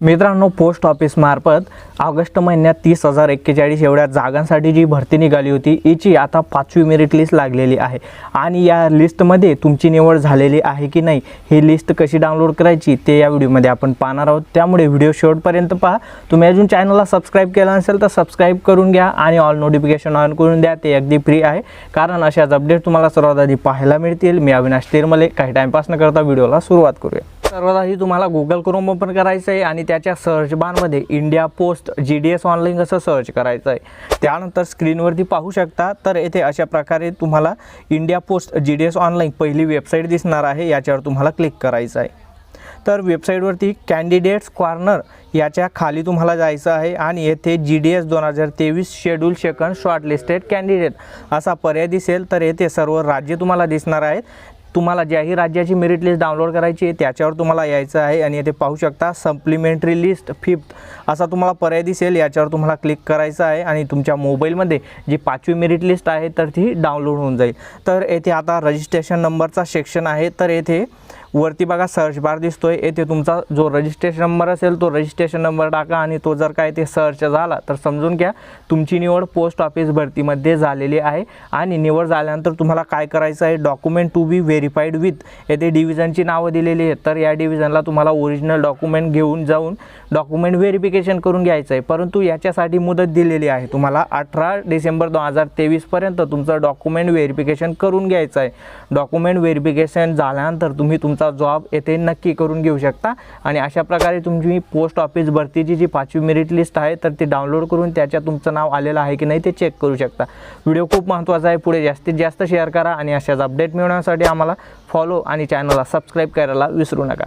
मित्रांनो post ऑफिसमार्फत August महिन्यात तीस हजार एक्केचाळीस एवढ्या जागांसाठी जी भरती निघाली होती हिची आता पाचवी मेरिट लिस्ट लागलेली आहे. आणि या लिस्टमध्ये तुमची निवड झालेली आहे की नाही ही लिस्ट कशी डाउनलोड करायची ते या व्हिडिओमध्ये आपण पाहणार आहोत. त्यामुळे व्हिडिओ शेवटपर्यंत पहा. तुम्ही अजून चॅनलला सबस्क्राईब केला नसेल तर सबस्क्राईब करून घ्या आणि ऑल नोटिफिकेशन ऑन करून द्या ते अगदी फ्री आहे. कारण अशाच अपडेट तुम्हाला सर्वात आधी पाहायला मिळतील. मी अविनाश तिरमले. काही टाईमपास न करता व्हिडिओला सुरुवात करूया. सर्वात आधी तुम्हाला गुगल क्रोम ओपन करायचं आहे आणि त्याच्या सर्च बारमध्ये India post G D S online असं सर्च करायचं आहे. त्यानंतर स्क्रीनवरती पाहू शकता तर येथे अशा प्रकारे तुम्हाला India post G D S online पहिली वेबसाईट दिसणार आहे याच्यावर तुम्हाला क्लिक करायचं आहे. तर वेबसाईटवरती कॅन्डिडेट्स कॉर्नर याच्या खाली तुम्हाला जायचं आहे आणि येथे जी डी एस दोन हजार तेवीस शेड्यूल सेकंड शॉर्टलिस्टेड कॅन्डिडेट असा पर्याय दिसेल तर येथे सर्व राज्य तुम्हाला दिसणार आहेत. तुम्हाला ज्याही राज्याची मेरिट लिस्ट डाउनलोड करायची आहे त्याच्यावर तुम्हाला यायचं आहे आणि येथे पाहू शकता सप्लिमेंटरी लिस्ट फिफ्थ असा तुम्हाला पर्याय दिसेल याच्यावर तुम्हाला क्लिक करायचं आहे आणि तुमच्या मोबाईलमध्ये जी पाचवी मेरिट लिस्ट आहे तर ती डाउनलोड होऊन जाईल. तर येथे आता रजिस्ट्रेशन नंबरचा सेक्शन आहे तर येथे वरती बघा सर्च बार दिसतोय. येथे तुमचा जो रजिस्ट्रेशन नंबर असेल तो रजिस्ट्रेशन नंबर टाका आणि तो जर काय ते सर्च झाला तर समजून घ्या तुमची निवड पोस्ट ऑफिस भरतीमध्ये झालेली आहे. आणि निवड झाल्यानंतर तुम्हाला काय करायचं आहे? Document to be verified with येथे डिव्हिजनची नावं दिलेली आहेत. तर या डिव्हिजनला तुम्हाला ओरिजिनल डॉक्युमेंट घेऊन जाऊन डॉक्युमेंट व्हेरिफिकेशन करून घ्यायचं आहे. परंतु याच्यासाठी मुदत दिलेली आहे. तुम्हाला अठरा डिसेंबर दोन हजार तेवीसपर्यंत तुमचं डॉक्युमेंट व्हेरिफिकेशन करून घ्यायचं आहे. डॉक्युमेंट व्हेरिफिकेशन झाल्यानंतर तुम्ही तुमचा जॉब येथे नक्की करून घेऊ शकता. आणि अशा प्रकारे तुमची पोस्ट ऑफिस भरतीची जी पाचवी मेरिट लिस्ट आहे तर ती डाउनलोड करून त्याच्या तुमचं नाव आलेलं आहे की नाही ते चेक करू शकता. व्हिडिओ खूप महत्त्वाचा आहे पुढे जास्तीत जास्त शेअर करा आणि अशाच अपडेट मिळवण्यासाठी आम्हाला फॉलो आणि चॅनलला सबस्क्राईब करायला विसरू नका.